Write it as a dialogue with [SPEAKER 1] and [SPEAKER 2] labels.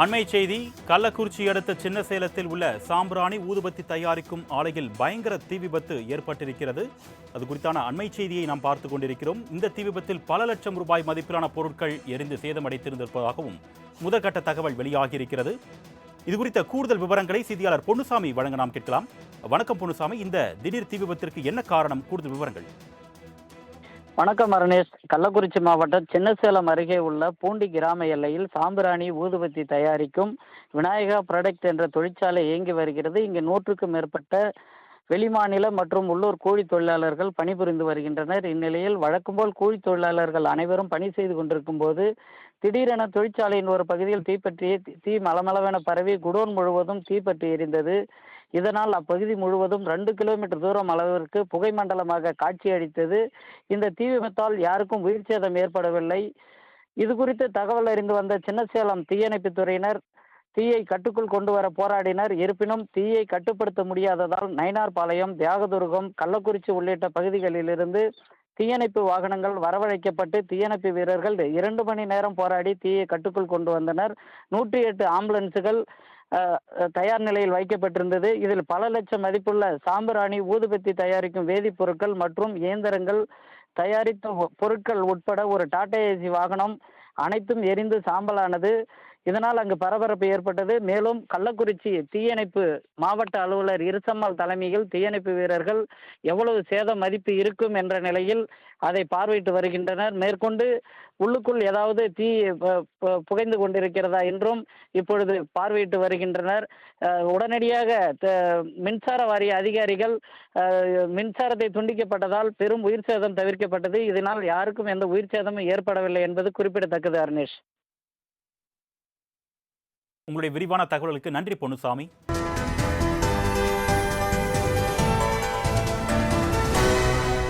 [SPEAKER 1] அண்மை செய்தி கள்ளக்குறிச்சி அடுத்த சின்ன சேலத்தில் உள்ள சாம்பிராணி ஊதுபத்தி தயாரிக்கும் ஆலையில் பயங்கர தீ விபத்து ஏற்பட்டிருக்கிறது. அது குறித்தான அண்மை செய்தியை நாம் பார்த்து கொண்டிருக்கிறோம். இந்த தீ விபத்தில் பல லட்சம் ரூபாய் மதிப்பிலான பொருட்கள் எரிந்து சேதமடைத்திருந்திருப்பதாகவும் முதற்கட்ட தகவல் வெளியாகியிருக்கிறது. இது குறித்த கூடுதல் விவரங்களை செய்தியாளர் பொன்னுசாமி வழங்க நாம் கேட்கலாம். வணக்கம் பொன்னுசாமி. இந்த திடீர் தீ விபத்திற்கு என்ன காரணம்? கூடுதல் விவரங்கள்.
[SPEAKER 2] வணக்கம் அருணேஷ். கள்ளக்குறிச்சி மாவட்டம் சின்னசேலம் அருகே உள்ள பூண்டி கிராம எல்லையில் சாம்பிராணி ஊதுபத்தி தயாரிக்கும் விநாயகா ப்ராடக்ட் என்ற தொழிற்சாலை இயங்கி வருகிறது. இங்கு நூற்றுக்கும் மேற்பட்ட வெளிமாநில மற்றும் உள்ளூர் கூலி தொழிலாளர்கள் பணிபுரிந்து வருகின்றனர். இந்நிலையில் வழக்கம்போல் கூலி தொழிலாளர்கள் அனைவரும் பணி செய்து கொண்டிருக்கும் போது திடீரென தொழிற்சாலையின் ஒரு பகுதியில் தீப்பற்றி தீ மலமளவென பரவி குடோன் முழுவதும் தீப்பற்றி எரிந்தது. இதனால் அப்பகுதி முழுவதும் ரெண்டு கிலோமீட்டர் தூரம் அளவிற்கு புகை மண்டலமாக காட்சியளித்தது. இந்த தீ விபத்தால் யாருக்கும் உயிர் சேதம் ஏற்படவில்லை. இது குறித்து தகவல் அறிந்து வந்த சின்னசேலம் தீயணைப்புத் துறையினர் தீயை கட்டுக்குள் கொண்டு வர போராடினர். இருப்பினும் தீயை கட்டுப்படுத்த முடியாததால் நயினார்பாளையம் தியாகதுர்கம் கள்ளக்குறிச்சி உள்ளிட்ட பகுதிகளிலிருந்து தீயணைப்பு வாகனங்கள் வரவழைக்கப்பட்டு தீயணைப்பு வீரர்கள் இரண்டு மணி நேரம் போராடி தீயை கட்டுக்குள் கொண்டு வந்தனர். நூற்றி எட்டு ஆம்புலன்ஸுகள் தயார் நிலையில் வைக்கப்பட்டிருந்தது. இதில் பல லட்சம் மதிப்புள்ள சாம்பிராணி ஊதுபத்தி தயாரிக்கும் வேதிப்பொருட்கள் மற்றும் இயந்திரங்கள் தயாரித்த பொ- பொருட்கள் உட்பட ஒரு டாடா ஏசி வாகனம் அனைத்தும் எரிந்து சாம்பலானது. இதனால் அங்கு பரபரப்பு ஏற்பட்டது. மேலும் கள்ளக்குறிச்சி தீயணைப்பு மாவட்ட அலுவலர் இருசம்மாள் தலைமையில் தீயணைப்பு வீரர்கள் எவ்வளவு சேத மதிப்பு இருக்கும் என்ற நிலையில் அதை பார்வையிட்டு வருகின்றனர். மேற்கொண்டு உள்ளுக்குள் ஏதாவது தீ புகைந்து கொண்டிருக்கிறதா என்றும் இப்பொழுது பார்வையிட்டு வருகின்றனர். உடனடியாக த- மின்சார வாரிய அதிகாரிகள் மின்சாரத்தை துண்டிக்கப்பட்டதால் பெரும் உயிர் சேதம் தவிர்க்கப்பட்டது. இதனால் யாருக்கும் எந்த உயிர் சேதமும் ஏற்படவில்லை என்பது குறிப்பிடத்தக்கது அருணேஷ்.
[SPEAKER 1] உங்களுடைய விரிவான தகவல்களுக்கு நன்றி பொன்னுசாமி.